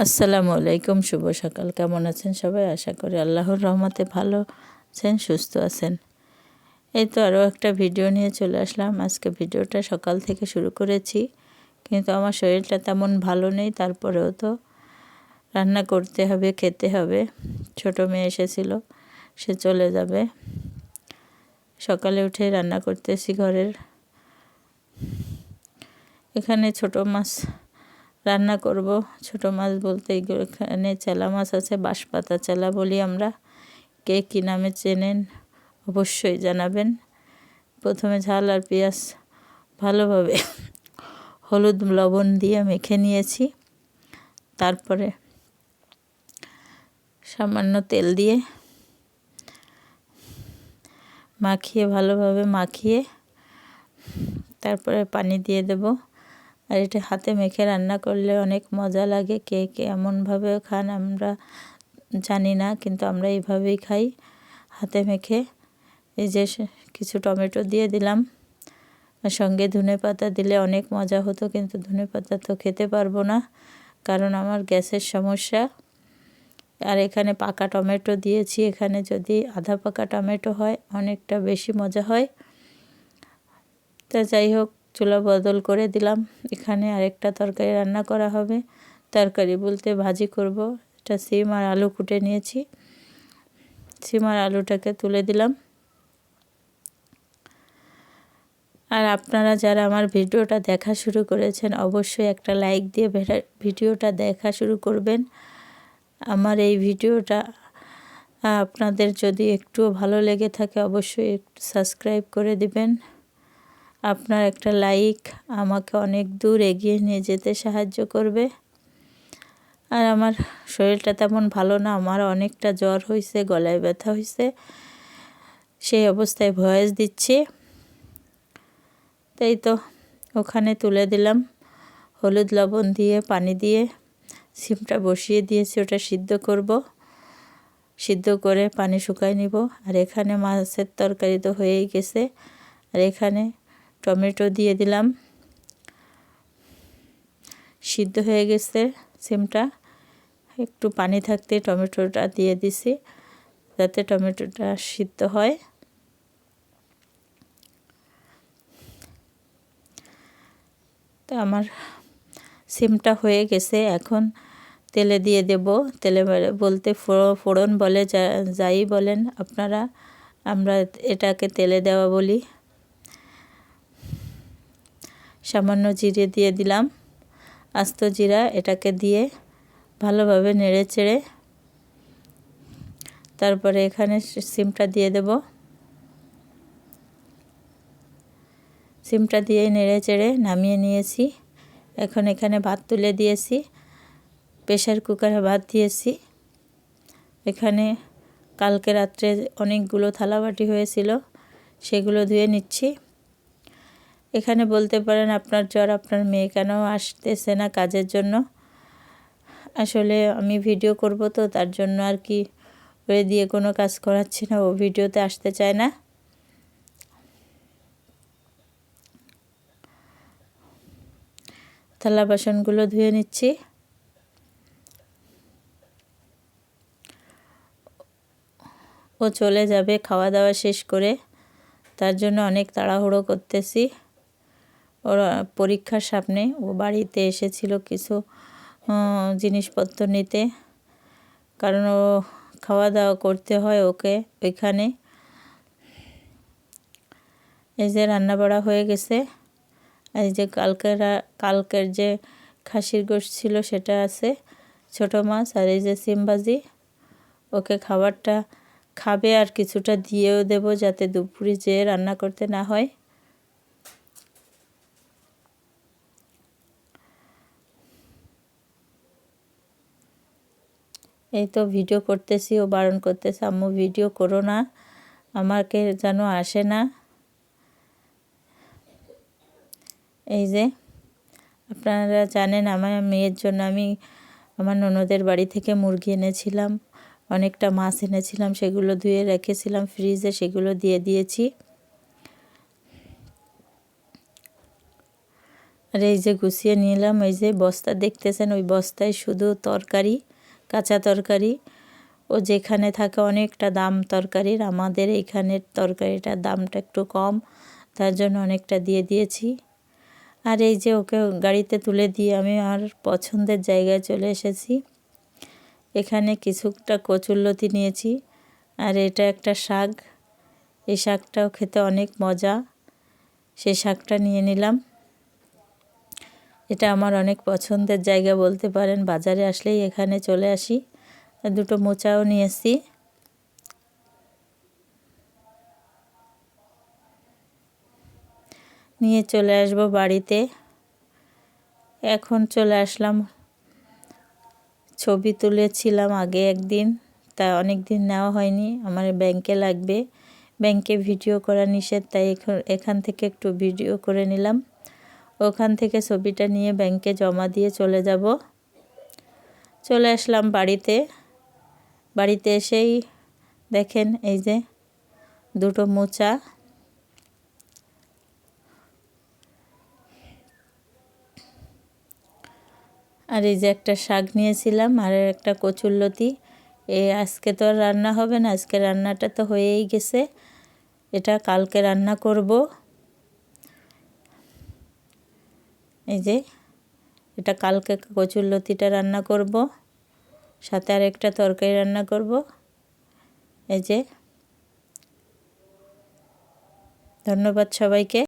আসসালামু আলাইকুম, শুভ সকাল। কেমন আছেন সবাই? আশা করি আল্লাহর রহমতে ভালো আছেন, সুস্থ আছেন। এই তো আরও একটা ভিডিও নিয়ে চলে আসলাম। আজকে ভিডিওটা সকাল থেকে শুরু করেছি, কিন্তু আমার শরীরটা তেমন ভালো নেই, তারপরেও তো রান্না করতে হবে, খেতে হবে। ছোট মেয়ে এসেছিল, সে চলে যাবে। সকালে উঠে রান্না করতেছি ঘরের। এখানে ছোট মাছ রান্না করব। ছোট মাছ বলতে এখানে চেলা মাছ আছে, বাঁশপাতা চেলা বলি আমরা। কে কী নামে চেনেন অবশ্যই জানাবেন। প্রথমে ঝাল আর পেঁয়াজ ভালোভাবে হলুদ লবণ দিয়ে মেখে নিয়েছি। তারপরে সামান্য তেল দিয়ে মাখিয়ে ভালোভাবে মাখিয়ে তারপরে পানি দিয়ে দেবো। আর এটা হাতে মেখে রান্না করলে অনেক মজা লাগে। কে কে এমনভাবেও খান আমরা জানি না, কিন্তু আমরা এইভাবেই খাই হাতে মেখে। এই যে কিছু টমেটো দিয়ে দিলাম। সঙ্গে ধনে পাতা দিলে অনেক মজা হতো, কিন্তু ধনে পাতা তো খেতে পারব না, কারণ আমার গ্যাসের সমস্যা। আর এখানে পাকা টমেটো দিয়েছি, এখানে যদি আধা পাকা টমেটো হয়, অনেকটা বেশি মজা হয়। তা যাই হোক চুলা বদল করে দিলাম। এখানে আরেকটা তরকারি রান্না করা হবে। তরকারি বলতে ভাজি করব। এটা সিম আর আলু কুটে নিয়েছি। সিম আর আলুটাকে তুলে দিলাম। আর আপনারা যারা আমার ভিডিওটা দেখা শুরু করেছেন, অবশ্যই একটা লাইক দিয়ে ভিডিওটা দেখা শুরু করবেন। আমার এই ভিডিওটা আপনাদের যদি একটুও ভালো লেগে থাকে, অবশ্যই সাবস্ক্রাইব করে দিবেন। আপনার একটা লাইক আমাকে অনেক দূর এগিয়ে নিয়ে যেতে সাহায্য করবে। আর আমার শরীরটা তেমন ভালো না, আমার অনেকটা জ্বর হয়েছে গলায় ব্যথা হয়েছে সেই অবস্থায় ভয়েস দিচ্ছি। তাই তো ওখানে তুলে দিলাম, হলুদ লবণ দিয়ে, পানি দিয়ে, সিমটা বসিয়ে দিয়েছি, ওটা সিদ্ধ করব। সিদ্ধ করে পানি শুকাই নিব। আর এখানে মাছের তরকারি তো হয়েই গেছে। আর এখানে টমেটো দিয়ে দিলাম। সিদ্ধ হয়ে গেছে সিমটা। একটু পানি থাকতে টমেটোটা দিয়ে দিছি যাতে টমেটোটা সিদ্ধ হয়। তো আমার সিমটা হয়ে গেছে। এখন তেলে দিয়ে দেব। তেলে বলতে ফোড়ন বলে যাই বলেন আপনারা, আমরা এটাকে তেলে দেওয়া বলি। সামান্য জিরে দিয়ে দিলাম। আস্ত জিরা এটাকে দিয়ে ভালোভাবে নেড়ে চেড়ে তারপরে এখানে সিমটা দিয়ে দেব। সিমটা দিয়ে নেড়ে চেড়ে নামিয়ে নিয়েছি। এখন এখানে ভাত তুলে দিয়েছি। প্রেশার কুকারে ভাত দিয়েছি। এখানে কালকে রাত্রে অনেকগুলো থালাবাটি হয়েছিল, সেগুলো ধুয়ে নিচ্ছি। এখানে বলতে পারেন আপনার জ্বর আপনার মেয়ে কেন আসতেছে না কাজের জন্য? আসলে আমি ভিডিও করব তো, তার জন্য আর কি ওয়ে দিয়ে কোনো কাজ করাচ্ছি না, ও ভিডিওতে আসতে চায় না। থালা বাসনগুলো ধুয়ে নিচ্ছি। ও চলে যাবে, খাওয়া দাওয়া শেষ করে, তার জন্য অনেক তাড়াহুড়ো করতেছি। ওর পরীক্ষার সামনে ও বাড়িতে এসেছিল কিছু জিনিসপত্র নিতে। কারণ ও খাওয়া দাওয়া করতে হয় ওকে ওইখানে। এই যে রান্না বাড়া হয়ে গেছে। এই যে কালকের কালকের যে খাসির গোশ ছিল সেটা আছে, ছোট মাছ আর এই যে সিমবাজি ওকে খাবারটা খাবে আর কিছুটা দিয়েও দেব যাতে দুপুরে যেয়ে রান্না করতে না হয়। এই তো ভিডিও করতেছি, ও বারণ করতেছে, আম্মু ভিডিও করো না, আমাকে যেন আসে না। এই যে, আপনারা জানেন আমার মেয়ের জন্য আমি আমার ননদের বাড়ি থেকে মুরগি এনেছিলাম, অনেকটা মাছ এনেছিলাম, সেগুলো ধুয়ে রেখেছিলাম ফ্রিজে, সেগুলো দিয়ে দিয়েছি। আর এই যে গুছিয়ে নিলাম, এই যে বস্তা দেখতেছেন, ওই বস্তায় শুধু তরকারি। কাঁচা তরকারি ও যেখানে থাকে অনেকটা দাম তরকারির। আমাদের এখানের তরকারিটার দামটা একটু কম, তার জন্য অনেকটা দিয়ে দিয়েছি। আর এই যে ওকে গাড়িতে তুলে দিয়ে আমি আর পছন্দের জায়গায় চলে এসেছি। এখানে কিছুটা কচুরলতি নিয়েছি। আর এটা একটা শাক। এই শাকটাও খেতে অনেক মজা। সেই শাকটা নিয়ে নিলাম। এটা আমার অনেক পছন্দের জায়গা বলতে পারেন। বাজারে আসলেই এখানে চলে আসি। দুটো মোচাও নিয়ে এসেছি। নিয়ে চলে আসব বাড়িতে। এখন চলে আসলাম। ছবি তুলেছিলাম আগে একদিন, তা অনেক দিন নেওয়া হয়নি। আমার ব্যাংকে লাগবে। ব্যাংকে ভিডিও করা নিষেধ, তাই এখান থেকে একটু ভিডিও করে নিলাম। ওখান থেকে ছবিটা নিয়ে ব্যাংকে জমা দিয়ে চলে যাব। চলে আসলাম বাড়িতে। বাড়িতে এসেই দেখেন এই যে দুটো মোচা। আর এই যে একটা শাক নিয়েছিলাম আর একটা কচুরলতি এ আজকে তো আর রান্না হবে না, আজকে রান্নাটা তো হয়েই গেছে। এটা কালকে রান্না করব। এই যে, এটা কালকে কচুর লতিটা রান্না করব, সাথে আর একটা তরকারি রান্না করব। এই যে, ধন্যবাদ সবাইকে।